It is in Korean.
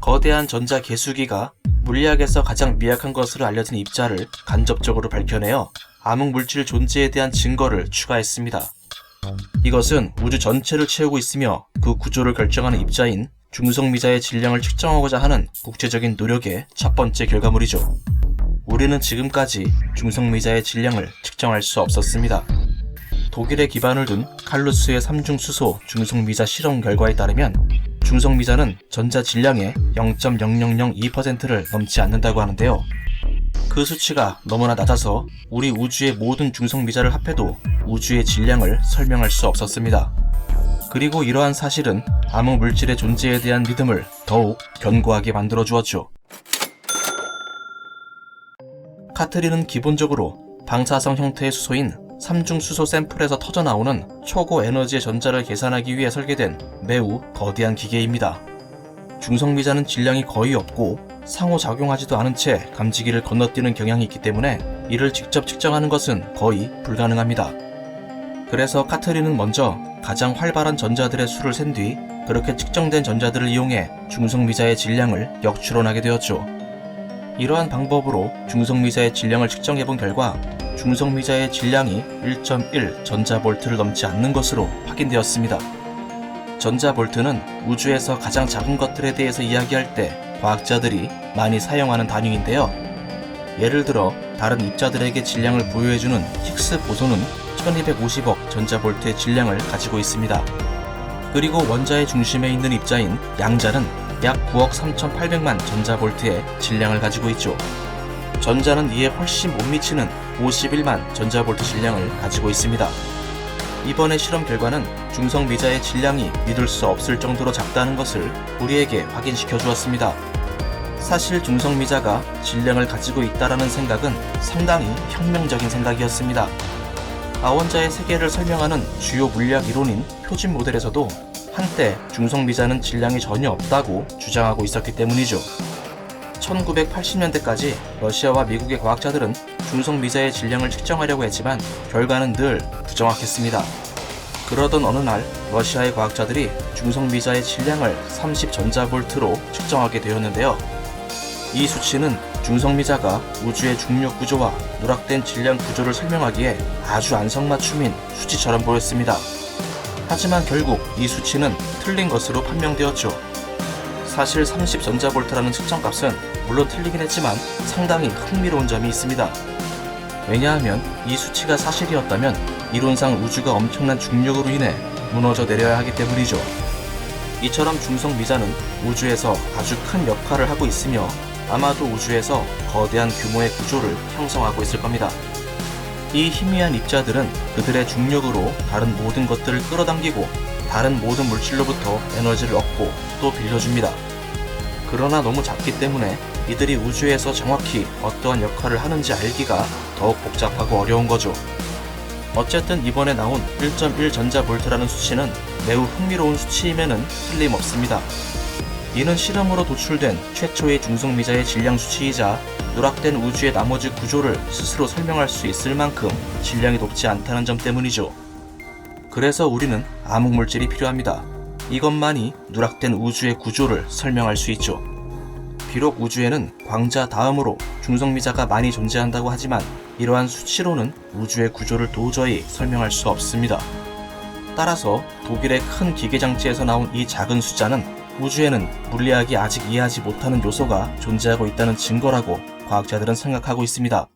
거대한 전자 개수기가 물리학에서 가장 미약한 것으로 알려진 입자를 간접적으로 밝혀내어 암흑 물질 존재에 대한 증거를 추가했습니다. 이것은 우주 전체를 채우고 있으며 그 구조를 결정하는 입자인 중성미자의 질량을 측정하고자 하는 국제적인 노력의 첫 번째 결과물이죠. 우리는 지금까지 중성미자의 질량을 측정할 수 없었습니다. 독일에 기반을 둔 칼루스의 삼중수소 중성미자 실험 결과에 따르면 중성 미자는 전자 질량의 0.0002%를 넘지 않는다고 하는데요. 그 수치가 너무나 낮아서 우리 우주의 모든 중성 미자를 합해도 우주의 질량을 설명할 수 없었습니다. 그리고 이러한 사실은 암흑 물질의 존재에 대한 믿음을 더욱 견고하게 만들어 주었죠. 카트린은 기본적으로 방사성 형태의 수소인 삼중수소 샘플에서 터져나오는 초고 에너지의 전자를 계산하기 위해 설계된 매우 거대한 기계입니다. 중성미자는 질량이 거의 없고 상호작용하지도 않은 채 감지기를 건너뛰는 경향이 있기 때문에 이를 직접 측정하는 것은 거의 불가능합니다. 그래서 카트린은 먼저 가장 활발한 전자들의 수를 센 뒤 그렇게 측정된 전자들을 이용해 중성미자의 질량을 역추론하게 되었죠. 이러한 방법으로 중성미자의 질량을 측정해 본 결과 중성미자의 질량이 1.1 전자볼트를 넘지 않는 것으로 확인되었습니다. 전자볼트는 우주에서 가장 작은 것들에 대해서 이야기할 때 과학자들이 많이 사용하는 단위인데요. 예를 들어 다른 입자들에게 질량을 부여해주는 힉스 보소는 1250억 전자볼트의 질량을 가지고 있습니다. 그리고 원자의 중심에 있는 입자인 양자는 약 9억 3,800만 전자볼트의 질량을 가지고 있죠. 전자는 이에 훨씬 못 미치는 51만 전자볼트 질량을 가지고 있습니다. 이번의 실험 결과는 중성 미자의 질량이 믿을 수 없을 정도로 작다는 것을 우리에게 확인시켜 주었습니다. 사실 중성 미자가 질량을 가지고 있다라는 생각은 상당히 혁명적인 생각이었습니다. 아원자의 세계를 설명하는 주요 물리학 이론인 표준 모델에서도 한때 중성 미자는 질량이 전혀 없다고 주장하고 있었기 때문이죠. 1980년대까지 러시아와 미국의 과학자들은 중성 미자의 질량을 측정하려고 했지만 결과는 늘 부정확했습니다. 그러던 어느 날 러시아의 과학자들이 중성 미자의 질량을 30 전자볼트로 측정하게 되었는데요. 이 수치는 중성 미자가 우주의 중력 구조와 누락된 질량 구조를 설명하기에 아주 안성맞춤인 수치처럼 보였습니다. 하지만 결국 이 수치는 틀린 것으로 판명되었죠. 사실 30 전자볼트라는 측정값은 물론 틀리긴 했지만 상당히 흥미로운 점이 있습니다. 왜냐하면 이 수치가 사실이었다면 이론상 우주가 엄청난 중력으로 인해 무너져 내려야 하기 때문이죠. 이처럼 중성 미자는 우주에서 아주 큰 역할을 하고 있으며 아마도 우주에서 거대한 규모의 구조를 형성하고 있을 겁니다. 이 희미한 입자들은 그들의 중력으로 다른 모든 것들을 끌어당기고 다른 모든 물질로부터 에너지를 얻고 또 빌려줍니다. 그러나 너무 작기 때문에 이들이 우주에서 정확히 어떠한 역할을 하는지 알기가 더욱 복잡하고 어려운 거죠. 어쨌든 이번에 나온 1.1 전자볼트라는 수치는 매우 흥미로운 수치임에는 틀림없습니다. 이는 실험으로 도출된 최초의 중성미자의 질량 수치이자 누락된 우주의 나머지 구조를 스스로 설명할 수 있을 만큼 질량이 높지 않다는 점 때문이죠. 그래서 우리는 암흑물질이 필요합니다. 이것만이 누락된 우주의 구조를 설명할 수 있죠. 비록 우주에는 광자 다음으로 중성미자가 많이 존재한다고 하지만 이러한 수치로는 우주의 구조를 도저히 설명할 수 없습니다. 따라서 독일의 큰 기계장치에서 나온 이 작은 숫자는 우주에는 물리학이 아직 이해하지 못하는 요소가 존재하고 있다는 증거라고 과학자들은 생각하고 있습니다.